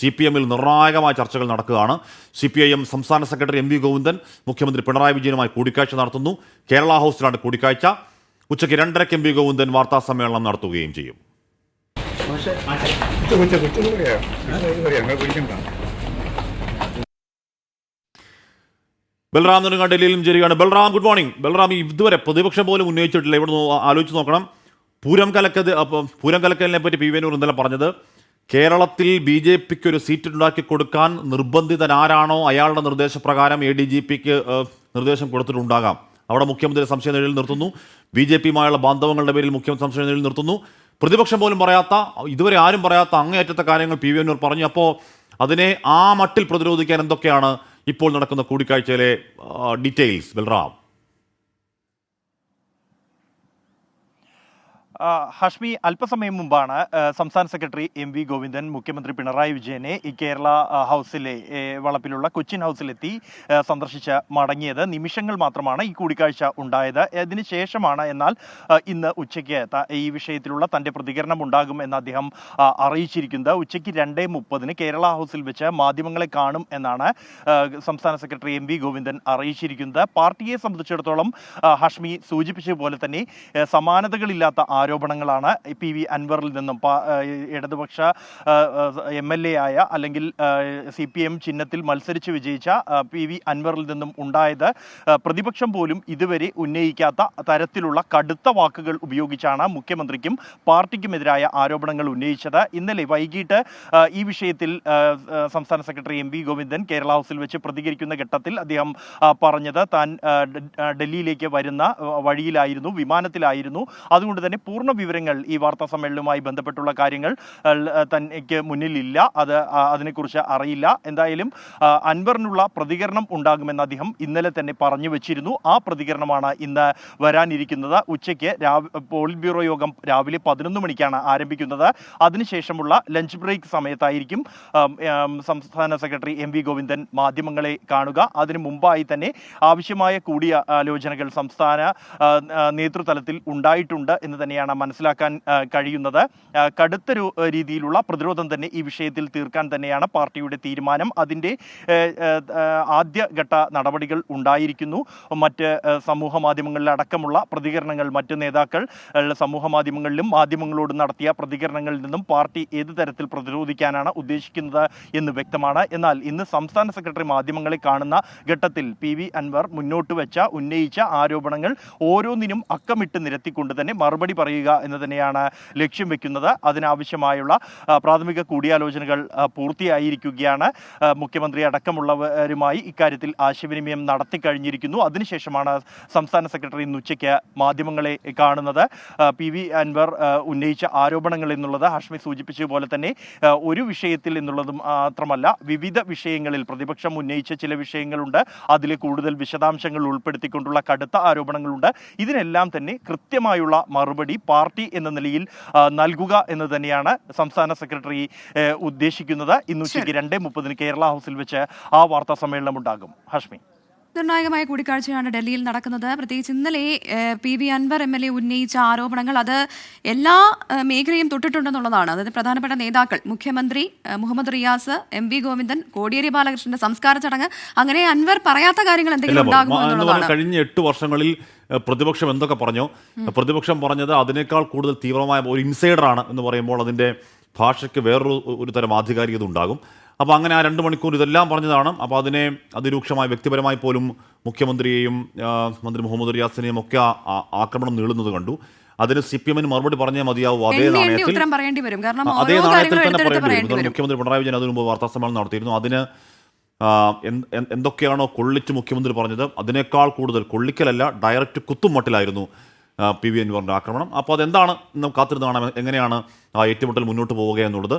C P എമ്മിൽ നിർണായകമായ ചർച്ചകൾ നടക്കുകയാണ്. സി പി ഐ എം സംസ്ഥാന സെക്രട്ടറി എം വി ഗോവിന്ദൻ മുഖ്യമന്ത്രി പിണറായി വിജയനുമായി കൂടിക്കാഴ്ച നടത്തുന്നു. കേരള ഹൗസിലാണ് കൂടിക്കാഴ്ച. ഉച്ചയ്ക്ക് രണ്ടരയ്ക്ക് എം വി ഗോവിന്ദൻ വാർത്താ സമ്മേളനം നടത്തുകയും ചെയ്യും. ബൽറാം നെടുങ്ങ ഡൽഹിയിലും ചേരുകയാണ്. ബൽറാം ഗുഡ് മോർണിംഗ് ബൽറാം ഇതുവരെ പ്രതിപക്ഷം പോലും ഉന്നയിച്ചിട്ടില്ല. ഇവിടെ ആലോചിച്ച് നോക്കണം. പൂരം കലക്കത് പൂരം കലക്കലിനെ പറ്റി പി വേനൂർ ഇന്നലെ പറഞ്ഞത്. കേരളത്തിൽ ബി ജെ പിക്ക് ഒരു സീറ്റ് ഉണ്ടാക്കി കൊടുക്കാൻ നിർബന്ധിതനാരാണോ? അയാളുടെ നിർദ്ദേശപ്രകാരം എ ഡി ജി പിക്ക് നിർദ്ദേശം കൊടുത്തിട്ടുണ്ടാകാം. അവിടെ മുഖ്യമന്ത്രി സംശയ നിഴലിൽ നിർത്തുന്നു. ബി ജെ പിയുമായുള്ള ബാന്ധവങ്ങളുടെ പേരിൽ മുഖ്യമന്ത്രി സംശയ നിഴലിൽ നിർത്തുന്നു. പ്രതിപക്ഷം പോലും പറയാത്ത ഇതുവരെ ആരും പറയാത്ത അങ്ങേയറ്റത്തെ കാര്യങ്ങൾ പി വി എന്നൂർ പറഞ്ഞു. അപ്പോൾ അതിനെ ആ മട്ടിൽ പ്രതിരോധിക്കാൻ എന്തൊക്കെയാണ് ഇപ്പോൾ നടക്കുന്ന കൂടിക്കാഴ്ചയിലെ ഡീറ്റെയിൽസ്. ബൽറാം. ഹഷ്മി അല്പസമയം മുമ്പാണ് സംസ്ഥാന സെക്രട്ടറി എം വി ഗോവിന്ദൻ മുഖ്യമന്ത്രി പിണറായി വിജയനെ ഈ കേരള ഹൗസിലെ വളപ്പിലുള്ള കൊച്ചിൻ ഹൗസിലെത്തി സന്ദർശിച്ച് മടങ്ങിയത്. നിമിഷങ്ങൾ മാത്രമാണ് ഈ കൂടിക്കാഴ്ച ഉണ്ടായത്. അതിനുശേഷമാണ് എന്നാൽ ഇന്ന് ഉച്ചയ്ക്ക് ഈ വിഷയത്തിലുള്ള തന്റെ പ്രതികരണം ഉണ്ടാകും എന്ന് അദ്ദേഹം അറിയിച്ചിരിക്കുന്നത്. ഉച്ചയ്ക്ക് രണ്ടേ മുപ്പതിന് കേരള ഹൗസിൽ വെച്ച് മാധ്യമങ്ങളെ കാണും എന്നാണ് സംസ്ഥാന സെക്രട്ടറി എം വി ഗോവിന്ദൻ അറിയിച്ചിരിക്കുന്നത്. പാർട്ടിയെ സംബന്ധിച്ചിടത്തോളം ഹഷ്മി സൂചിപ്പിച്ചതുപോലെ തന്നെ സമാനതകളില്ലാത്ത ആരോപണങ്ങളാണ് പി വി അൻവറിൽ നിന്നും ഇടതുപക്ഷ എം എൽ എ ആയ അല്ലെങ്കിൽ സി പി എം ചിഹ്നത്തിൽ മത്സരിച്ച് വിജയിച്ച പി വി അൻവറിൽ നിന്നും ഉണ്ടായത് പ്രതിപക്ഷം പോലും ഇതുവരെ ഉന്നയിക്കാത്ത തരത്തിലുള്ള കടുത്ത വാക്കുകൾ ഉപയോഗിച്ചാണ് മുഖ്യമന്ത്രിക്കും പാർട്ടിക്കുമെതിരായ ആരോപണങ്ങൾ ഉന്നയിച്ചത്. ഇന്നലെ വൈകിട്ട് ഈ വിഷയത്തിൽ സംസ്ഥാന secretary M V Govindan Kerala ഹൗസിൽ വെച്ച് പ്രതികരിക്കുന്ന ഘട്ടത്തിൽ അദ്ദേഹം പറഞ്ഞത് താൻ ഡൽഹിയിലേക്ക് വരുന്ന വഴിയിലായിരുന്നു വിമാനത്തിലായിരുന്നു. അതുകൊണ്ട് തന്നെ പൂർണ വിവരങ്ങൾ ഈ വാർത്താ സമ്മേളനവുമായി ബന്ധപ്പെട്ടുള്ള കാര്യങ്ങൾ തനിക്ക് മുന്നിലില്ല. അത് അതിനെക്കുറിച്ച് അറിയില്ല. എന്തായാലും അൻവറിനുള്ള പ്രതികരണം ഉണ്ടാകുമെന്ന് അദ്ദേഹം ഇന്നലെ തന്നെ പറഞ്ഞു വെച്ചിരുന്നു. ആ പ്രതികരണമാണ് ഇന്ന് വരാനിരിക്കുന്നത്. ഉച്ചയ്ക്ക് പോളിറ്റ് ബ്യൂറോ യോഗം രാവിലെ പതിനൊന്ന് മണിക്കാണ് ആരംഭിക്കുന്നത്. അതിനുശേഷമുള്ള ലഞ്ച് ബ്രേക്ക് സമയത്തായിരിക്കും സംസ്ഥാന സെക്രട്ടറി എം വി ഗോവിന്ദൻ മാധ്യമങ്ങളെ കാണുക. അതിനു മുമ്പായി തന്നെ ആവശ്യമായ കൂടിയ ആലോചനകൾ സംസ്ഥാന നേതൃതലത്തിൽ ഉണ്ടായിട്ടുണ്ട് എന്ന് തന്നെയാണ് മനസ്സിലാക്കാൻ കഴിയുന്നത്? കടുത്ത രീതിയിലുള്ള പ്രതിരോധം തന്നെ ഈ വിഷയത്തിൽ തീർക്കാൻ തന്നെയാണ് പാർട്ടിയുടെ തീരുമാനം. അതിന്റെ ആദ്യഘട്ട നടപടികൾ ഉണ്ടായിരിക്കുന്നു. മറ്റ് സമൂഹ മാധ്യമങ്ങളിലടക്കമുള്ള പ്രതികരണങ്ങൾ മറ്റ് നേതാക്കൾ സമൂഹ മാധ്യമങ്ങളിലും മാധ്യമങ്ങളോട് നടത്തിയ പ്രതികരണങ്ങളിൽ നിന്നും പാർട്ടി ഏത് തരത്തിൽ പ്രതിരോധിക്കാനാണ് ഉദ്ദേശിക്കുന്നത് എന്ന് വ്യക്തമാണ്. എന്നാൽ ഇന്ന് സംസ്ഥാന സെക്രട്ടറി മാധ്യമങ്ങളെ കാണുന്ന ഘട്ടത്തിൽ പി വി അൻവർ മുന്നോട്ട് വെച്ച ഉന്നയിച്ച ആരോപണങ്ങൾ ഓരോന്നിനും അക്കമിട്ട് നിരത്തിക്കൊണ്ട് തന്നെ മറുപടി പറയുക എന്ന് തന്നെയാണ് ലക്ഷ്യം വെക്കുന്നത്. അതിനാവശ്യമായുള്ള പ്രാഥമിക കൂടിയാലോചനകൾ പൂർത്തിയായിരിക്കുകയാണ്. മുഖ്യമന്ത്രി അടക്കമുള്ളവരുമായി ഇക്കാര്യത്തിൽ ആശയവിനിമയം നടത്തി കഴിഞ്ഞിരിക്കുന്നു അതിനുശേഷമാണ് സംസ്ഥാന സെക്രട്ടറി ഇന്ന് ഉച്ചയ്ക്ക് മാധ്യമങ്ങളെ കാണുന്നത്. പി വി അൻവർ ഉന്നയിച്ച ആരോപണങ്ങൾ എന്നുള്ളത് ഹാഷ്മി സൂചിപ്പിച്ചതുപോലെ തന്നെ ഒരു വിഷയത്തിൽ എന്നുള്ളത് മാത്രമല്ല വിവിധ വിഷയങ്ങളിൽ പ്രതിപക്ഷം ഉന്നയിച്ച ചില വിഷയങ്ങളുണ്ട്. അതിൽ കൂടുതൽ വിശദാംശങ്ങൾ ഉൾപ്പെടുത്തിക്കൊണ്ടുള്ള കടുത്ത ആരോപണങ്ങളുണ്ട്. ഇതിനെല്ലാം തന്നെ കൃത്യമായുള്ള മറുപടി പാർട്ടി എന്ന നിലയിൽ നൽകുക എന്ന് തന്നെയാണ് സംസ്ഥാന സെക്രട്ടറി ഉദ്ദേശിക്കുന്നത്. ഇന്ന് ഉച്ചയ്ക്ക് രണ്ടേ മുപ്പതിന് കേരള ഹൗസിൽ വെച്ച് ആ വാർത്താ സമ്മേളനം ഉണ്ടാകും. ഹഷ്മി. നിർണായകമായ കൂടിക്കാഴ്ചയാണ് ഡൽഹിയിൽ നടക്കുന്നത്. പ്രത്യേകിച്ച് ഇന്നലെ P V Anwar M L A ഉന്നയിച്ച ആരോപണങ്ങൾ അത് എല്ലാ മേഖലയും തൊട്ടിട്ടുണ്ടെന്നുള്ളതാണ്. അതായത് പ്രധാനപ്പെട്ട നേതാക്കൾ മുഖ്യമന്ത്രി മുഹമ്മദ് റിയാസ് എം വി ഗോവിന്ദൻ കോടിയേരി ബാലകൃഷ്ണന്റെ സംസ്കാര ചടങ്ങ് അങ്ങനെ അൻവർ പറയാത്ത കാര്യങ്ങൾ എന്തെങ്കിലും ഉണ്ടാകുമോ എന്നുള്ളതാണ്. കഴിഞ്ഞ എട്ട് വർഷങ്ങളിൽ പ്രതിപക്ഷം എന്തൊക്കെ പറഞ്ഞു? പ്രതിപക്ഷം പറഞ്ഞത് അതിനേക്കാൾ കൂടുതൽ തീവ്രമായ ഒരു ഇൻസൈഡറാണ് എന്ന് പറയുമ്പോൾ അതിന്റെ ഭാഷയ്ക്ക് വേറൊരു ഒരു തരം ആധികാരികത ഉണ്ടാകും. അപ്പോൾ അങ്ങനെ ആ രണ്ട് മണിക്കൂർ ഇതെല്ലാം പറഞ്ഞതാണ്. അപ്പോൾ അതിനെ അതിരൂക്ഷമായി വ്യക്തിപരമായി പോലും മുഖ്യമന്ത്രിയെയും മന്ത്രി മുഹമ്മദ് റിയാസിനെയും ഒക്കെ ആക്രമണം നീളുന്നത് കണ്ടു. അതിന് സി പി എമ്മിന് മറുപടി പറഞ്ഞേ മതിയാവും. അതേ നാണയത്തിൽ അതേ നാണയത്തിൽ തന്നെ പറയേണ്ടി വരും. മുഖ്യമന്ത്രി പിണറായി വിജയൻ അതിനു മുമ്പ് വാർത്താ സമ്മേളനം നടത്തിയിരുന്നു അതിന് എന്തൊക്കെയാണോ കൊള്ളിച്ച് മുഖ്യമന്ത്രി പറഞ്ഞത് അതിനേക്കാൾ കൂടുതൽ കൊള്ളിക്കലല്ല ഡയറക്റ്റ് കുത്തും മട്ടിലായിരുന്നു പി വി അൻവറിന്റെ ആക്രമണം. അപ്പോൾ അതെന്താണ് നമുക്ക് കാത്തിരുന്ന് കാണാം എങ്ങനെയാണ് ആ ഏറ്റുമുട്ടൽ മുന്നോട്ട് പോവുക എന്നുള്ളത്.